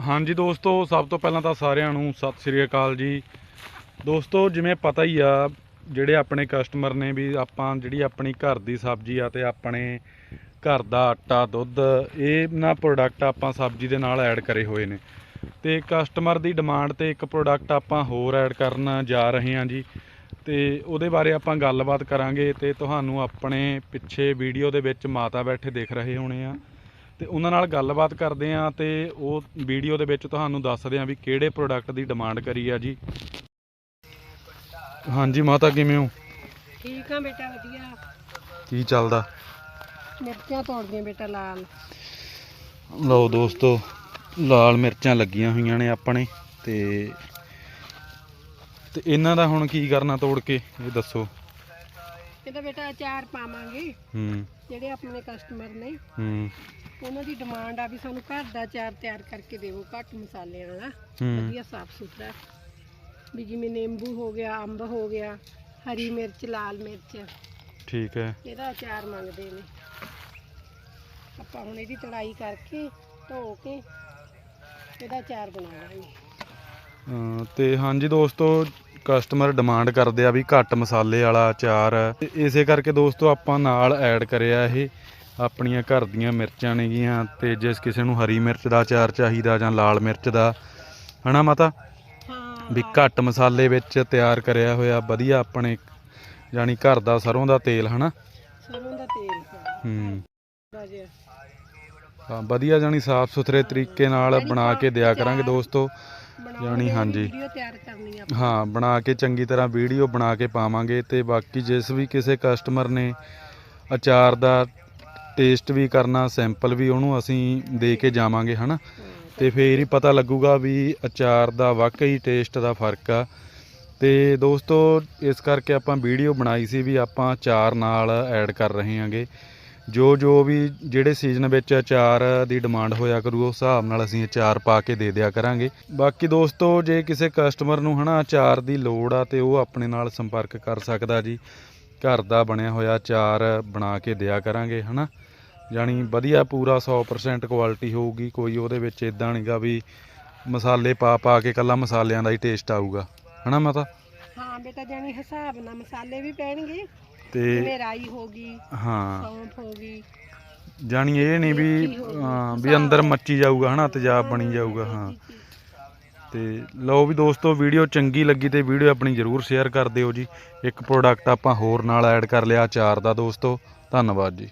ਹਾਂਜੀ ਦੋਸਤੋ, ਸਭ ਤੋਂ ਪਹਿਲਾਂ ਤਾਂ ਸਾਰਿਆਂ ਨੂੰ ਸਤਿ ਸ੍ਰੀ ਅਕਾਲ ਜੀ। ਦੋਸਤੋ, ਜਿਵੇਂ ਪਤਾ ਹੀ ਆ, ਜਿਹੜੇ ਆਪਣੇ ਕਸਟਮਰ ਨੇ ਵੀ ਆਪਾਂ ਜਿਹੜੀ ਆਪਣੀ ਘਰ ਦੀ ਸਬਜ਼ੀ ਆ ਤੇ ਆਪਣੇ ਘਰ ਦਾ ਆਟਾ, ਦੁੱਧ ਇਹ ਨਾ ਪ੍ਰੋਡਕਟ ਆਪਾਂ ਸਬਜ਼ੀ ਦੇ ਨਾਲ ਐਡ ਕਰੇ ਹੋਏ ਨੇ। ਤੇ ਕਸਟਮਰ ਦੀ ਡਿਮਾਂਡ ਤੇ ਇੱਕ ਪ੍ਰੋਡਕਟ ਆਪਾਂ ਹੋਰ ਐਡ ਕਰਨ ਜਾ ਰਹੇ ਹਾਂ ਜੀ। ਤੇ ਉਹਦੇ ਬਾਰੇ ਆਪਾਂ ਗੱਲਬਾਤ ਕਰਾਂਗੇ ਤੇ ਤੁਹਾਨੂੰ ਆਪਣੇ ਪਿੱਛੇ ਵੀਡੀਓ ਦੇ ਵਿੱਚ ਮਾਤਾ ਬੈਠੇ ਦੇਖ ਰਹੇ ਹੋਣੇ ਆ। ਤੇ ਉਹਨਾਂ ਨਾਲ ਗੱਲਬਾਤ ਕਰਦੇ ਆ ਤੇ ਉਹ ਵੀਡੀਓ ਦੇ ਵਿੱਚ ਤੁਹਾਨੂੰ ਦੱਸਦੇ ਆ ਵੀ ਕਿਹੜੇ ਪ੍ਰੋਡਕਟ ਦੀ ਡਿਮਾਂਡ ਕਰੀ ਆ ਜੀ। ਹਾਂਜੀ ਮਾਤਾ ਕਿਵੇਂ ਹੋ? ਠੀਕ ਆ ਬੇਟਾ ਵਧੀਆ। ਕੀ ਚੱਲਦਾ? ਮਿਰਚਾਂ ਤੋੜਦੀਆਂ ਬੇਟਾ ਲਾਲ। ਲਓ ਦੋਸਤੋ ਲਾਲ ਮਿਰਚਾਂ ਲੱਗੀਆਂ ਹੋਈਆਂ ਨੇ ਆਪਣੇ ਤੇ ਤੇ ਇਹਨਾਂ ਦਾ ਹੁਣ ਕੀ ਕਰਨਾ ਤੋੜ ਕੇ ਇਹ ਦੱਸੋ। ਇਹਦਾ ਬੇਟਾ ਅਚਾਰ ਪਾਵਾਂਗੇ ਹੂੰ। ਜਿਹੜੇ ਆਪਣੇ ਕਸਟਮਰ ਨੇ। ਹੂੰ। ਉਹਨਾਂ ਦੀ ਡਿਮਾਂਡ ਆ ਵੀ ਸਾਨੂੰ ਘਰ ਦਾ ਅਚਾਰ ਤਿਆਰ ਕਰਕੇ ਦੇਵੋ ਘੱਟ ਮਸਾਲਿਆਂ ਵਾਲਾ। ਹੂੰ। ਵਧੀਆ ਸਾਫ਼ ਸੁਥਰਾ। ਵੀ ਜਿਵੇਂ ਨਿੰਬੂ ਹੋ ਗਿਆ ਅੰਬ ਹੋ ਗਿਆ ਹਰੀ ਮਿਰਚ ਲਾਲ ਮਿਰਚ। ਠੀਕ ਹੈ। ਇਹਦਾ ਅਚਾਰ ਮੰਗਦੇ ਨੇ। ਆਪਾਂ ਹੁਣ ਇਹਦੀ ਤੜਾਈ ਕਰਕੇ ਧੋ ਕੇ ਇਹਦਾ ਅਚਾਰ ਬਣਾਵਾਂਗੇ। ਅਮ ਤੇ ਹਾਂਜੀ ਦੋਸਤੋ ਕਸਟਮਰ ਡਿਮਾਂਡ ਕਰਦੇ ਆ ਵੀ ਘੱਟ ਮਸਾਲੇ ਵਾਲਾ ਅਚਾਰ। ਇਸੇ ਕਰਕੇ ਦੋਸਤੋ ਆਪਾਂ ਨਾਲ ਐਡ ਕਰਿਆ ਇਹ ਆਪਣੀਆਂ ਘਰ ਦੀਆਂ ਮਿਰਚਾਂ ਨੇਗੀਆਂ ਤੇ ਜਿਸ ਕਿਸੇ ਨੂੰ ਹਰੀ ਮਿਰਚ ਦਾ ਅਚਾਰ ਚਾਹੀਦਾ ਜਾਂ ਲਾਲ ਮਿਰਚ ਦਾ। ਹਨਾ ਮਾਤਾ? ਵੀ ਘੱਟ ਮਸਾਲੇ ਵਿੱਚ ਤਿਆਰ ਕਰਿਆ ਹੋਇਆ ਵਧੀਆ ਆਪਣੇ ਜਾਨੀ ਘਰ ਦਾ ਸਰੋਂ ਦਾ ਤੇਲ ਹਨਾ? ਸਰੋਂ ਦਾ ਤੇਲ। ਹਾਂ। ਵਧੀਆ ਜਾਨੀ ਸਾਫ਼ ਸੁਥਰੇ ਤਰੀਕੇ ਨਾਲ ਬਣਾ ਕੇ ਦਿਆ ਕਰਾਂਗੇ ਦੋਸਤੋ। ਬਣਾਉਣੀ ਹਾਂਜੀ। ਵੀਡੀਓ ਤਿਆਰ ਕਰਨੀ ਆ ਹਾਂ ਬਣਾ ਕੇ ਚੰਗੀ ਤਰ੍ਹਾਂ ਵੀਡੀਓ ਬਣਾ ਕੇ ਪਾਵਾਂਗੇ ਤੇ ਬਾਕੀ ਜਿਸ ਵੀ ਕਿਸੇ ਕਸਟਮਰ ਨੇ ਅਚਾਰ ਦਾ ਟੇਸਟ ਵੀ ਕਰਨਾ ਸੈਂਪਲ ਵੀ ਉਹਨੂੰ ਅਸੀਂ ਦੇ ਕੇ ਜਾਵਾਂਗੇ ਹਨਾ? ਤੇ ਫੇਰ ਹੀ ਪਤਾ ਲੱਗੂਗਾ ਵੀ ਅਚਾਰ ਦਾ ਵਾਕਈ ਟੇਸਟ ਦਾ ਫ਼ਰਕ ਆ। ਤੇ ਦੋਸਤੋ ਇਸ ਕਰਕੇ ਆਪਾਂ ਵੀਡੀਓ ਬਣਾਈ ਸੀ ਵੀ ਆਪਾਂ ਅਚਾਰ ਨਾਲ ਐਡ ਕਰ ਰਹੇ ਹਾਂਗੇ। ਜੋ ਜੋ ਵੀ ਜਿਹੜੇ ਸੀਜ਼ਨ ਵਿੱਚ ਅਚਾਰ ਦੀ ਡਿਮਾਂਡ ਹੋਇਆ ਕਰੂ, ਉਸ ਹਿਸਾਬ ਨਾਲ ਅਸੀਂ ਅਚਾਰ ਪਾ ਕੇ ਦੇ ਦਿਆ ਕਰਾਂਗੇ। ਬਾਕੀ ਦੋਸਤੋ, ਜੇ ਕਿਸੇ ਕਸਟਮਰ ਨੂੰ ਹਨਾ ਅਚਾਰ ਦੀ ਲੋੜ ਆ ਤੇ ਉਹ ਆਪਣੇ ਨਾਲ ਸੰਪਰਕ ਕਰ ਸਕਦਾ ਜੀ। ਘਰ ਦਾ ਬਣਿਆ ਹੋਇਆ ਅਚਾਰ ਬਣਾ ਕੇ ਦਿਆ ਕਰਾਂਗੇ, ਹਨਾ। ਜਾਣੀ ਵਧੀਆ ਪੂਰਾ 100% ਕੁਆਲਿਟੀ ਹੋਊਗੀ, ਕੋਈ ਉਹਦੇ ਵਿੱਚ ਇਦਾਂ ਨਹੀਂਗਾ ਵੀ ਮਸਾਲੇ ਪਾ ਪਾ ਕੇ ਕੱਲਾ ਮਸਾਲਿਆਂ ਦਾ ਹੀ ਟੇਸਟ ਆਊਗਾ। ਹਨਾ ਮਾਤਾ? ਹਾਂ ਬੇਟਾ ਜਾਨੀ ਹਿਸਾਬ ਨਾਲ ਮਸਾਲੇ ਵੀ ਪੈਣਗੇ। ਤੇ ਜਿਵੇਂ ਰਾਈ ਹੋ ਗਈ ਹਾਂ। ਸੌਂਫ ਹੋ ਗਈ। ਜਾਣੀ ਇਹ ਨਹੀਂ ਵੀ ਹਾਂ, ਵੀ ਅੰਦਰ ਮੱਚੀ ਜਾਊਗਾ ਹਨਾ ਤੇਜ਼ਾਬ ਬਣੀ ਜਾਊਗਾ ਹਾਂ। ਤੇ ਲਓ ਵੀ ਦੋਸਤੋ ਵੀਡੀਓ ਚੰਗੀ ਲੱਗੀ ਤੇ ਵੀਡੀਓ ਆਪਣੀ ਜਰੂਰ ਸ਼ੇਅਰ ਕਰ ਦਿਓ ਜੀ। ਇੱਕ ਪ੍ਰੋਡਕਟ ਆਪਾਂ ਹੋਰ ਨਾਲ ਐਡ ਕਰ ਲਿਆ ਅਚਾਰ ਦਾ ਦੋਸਤੋ। ਧੰਨਵਾਦ ਜੀ।